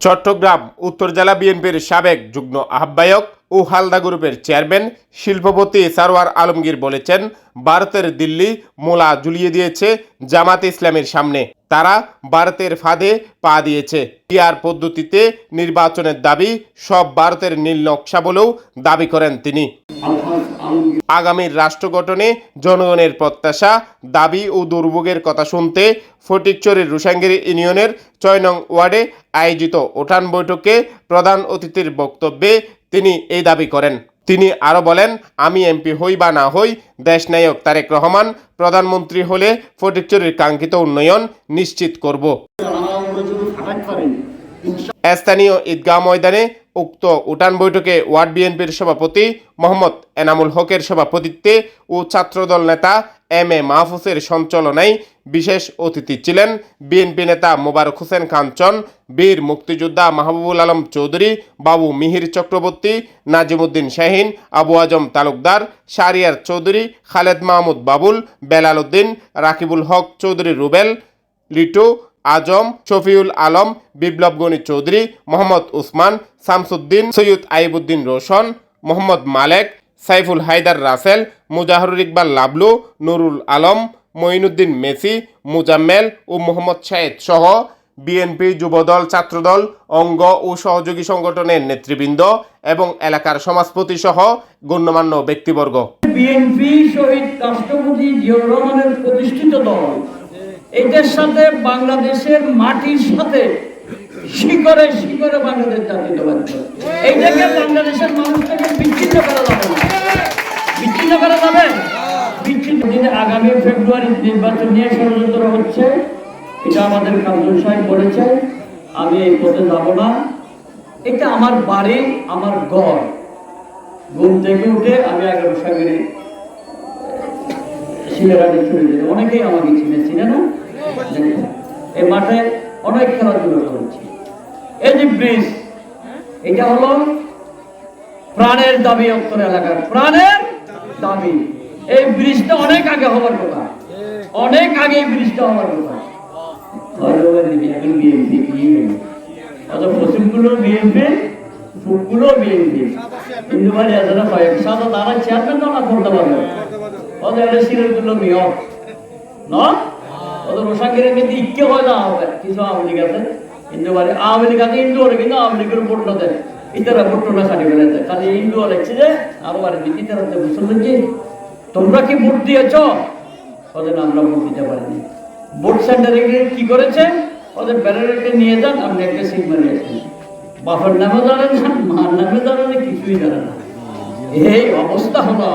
চট্টগ্রাম উত্তর জেলা বিএনপির সাবেক যুগ্ম আহ্বায়ক ও হালদা গ্রুপের চেয়ারম্যান শিল্পপতি সারওয়ার আলমগীর বলেছেন, ভারতের দিল্লি মোলা ঝুলিয়ে দিয়েছে জামাত ইসলামের সামনে। তারা ভারতের ফাঁদে পা দিয়েছে। পিআর পদ্ধতিতে নির্বাচনের দাবি, সব ভারতের নীল নকশা বলেও দাবি করেন তিনি। আগামীর রাষ্ট্র গঠনে জনগণের প্রত্যাশা, দাবি ও দুর্ভোগের কথা শুনতে ফটিকচুরির রুসাঙ্গিরি ইউনিয়নের ছয় নং ওয়ার্ডে আয়োজিত ওঠান বৈঠকে প্রধান অতিথির বক্তব্যে তিনি এই দাবি করেন। তিনি আরও বলেন, আমি এমপি হই বা না হই দেশনায়ক তারেক রহমান, প্রধানমন্ত্রী হলে ফটিকচুরির কাঙ্ক্ষিত উন্নয়ন নিশ্চিত করব। স্থানীয় ঈদগাহ ময়দানে উক্ত উঠান বৈঠকে ওয়ার্ড বিএনপির সভাপতি মোহাম্মদ এনামুল হকের সভাপতিত্বে ও ছাত্রদল নেতা এম এ মাহফুজের সঞ্চালনায় বিশেষ অতিথি ছিলেন বিএনপি নেতা মোবারক হোসেন কাঞ্চন বীর মুক্তিযোদ্ধা মাহবুবুল আলম চৌধুরী, বাবু মিহির চক্রবর্তী, নাজিমুদ্দিন শাহিন, আবু আজম তালুকদার, শারিয়ার চৌধুরী, খালেদ মাহমুদ বাবুল, বেলাল উদ্দিন, রাকিবুল হক চৌধুরী রুবেল, লিটু আজম, শফিউল আলম, বিপ্লব গণি চৌধুরী, মোহাম্মদ উসমান, শামসুদ্দিন, সৈয়দ আইবুদ্দিন রোশন, মোহাম্মদ মালেক সাইফুল হায়দার রাসেল, মুজাহরুল ইকবাল লাবলু, নুরুল আলম, মঈনুদ্দিন মেসি, মুজাম্মেল ও মোহাম্মদ শাহেদ সহ বিএনপি যুবদল, ছাত্রদল, অঙ্গ ও সহযোগী সংগঠনের নেতৃবৃন্দ এবং এলাকার সমাজপতি সহ গণ্যমান্য ব্যক্তিবর্গ। বিএনপি শহীদ রাষ্ট্রপতি রহমানের প্রতিষ্ঠিত দল এটার সাথে বাংলাদেশের মাটির সাথে শিকরে শিকরে বাংলাদেশ জাতীয়তাবাদ এইটাকে বাংলাদেশের মানুষ থেকে বিচ্ছিন্ন করা করা যাবে? বিচ্ছিন্ন আগামী ফেব্রুয়ারি নির্বাচন নিয়ে ষড়যন্ত্র হচ্ছে। এটা আমাদের আমি এই পথে যাব না। এটা আমার বাড়ি, আমার ঘর। ঘুম থেকে উঠে আমি আগামী চলে যেতে অনেকেই আমাকে চিনে চিনে না? মাঠে অনেক খেলাধুলা করেছি এই যে ব্রিজ, এটা হলো প্রাণের দাবি উত্তর এলাকার। প্রাণের দাবি এই ব্রিজটা অনেক আগে হওয়ার কথা। অনেক আগে এই ব্রিজটা হওয়ার কথা। পারবে। ওদের এটা রোশাঙ্গিরের কিন্তু ইচ্ছে হয় না কিছু আওয়ামী লীগ আছে কিন্তু আওয়ামী লীগের ভোটটা দেয়। ইতারা ঘটনা কাটি ইন্দু হলেছে যে, আরও আর দিচ্ছি তারা মুসলমান যে তোমরা কি ভোট দিয়েছ? ওদের আমরা ভোট দিতে পারিনি। ভোট সেন্টারে গিয়ে কি করেছে? ওদের ব্যানারকে নিয়ে যান আপনি একটা সিট মারিয়েছেন বাপের নামে জানেন না, মার নামে জানেন কিছুই জানেন না। এই অবস্থা হলো।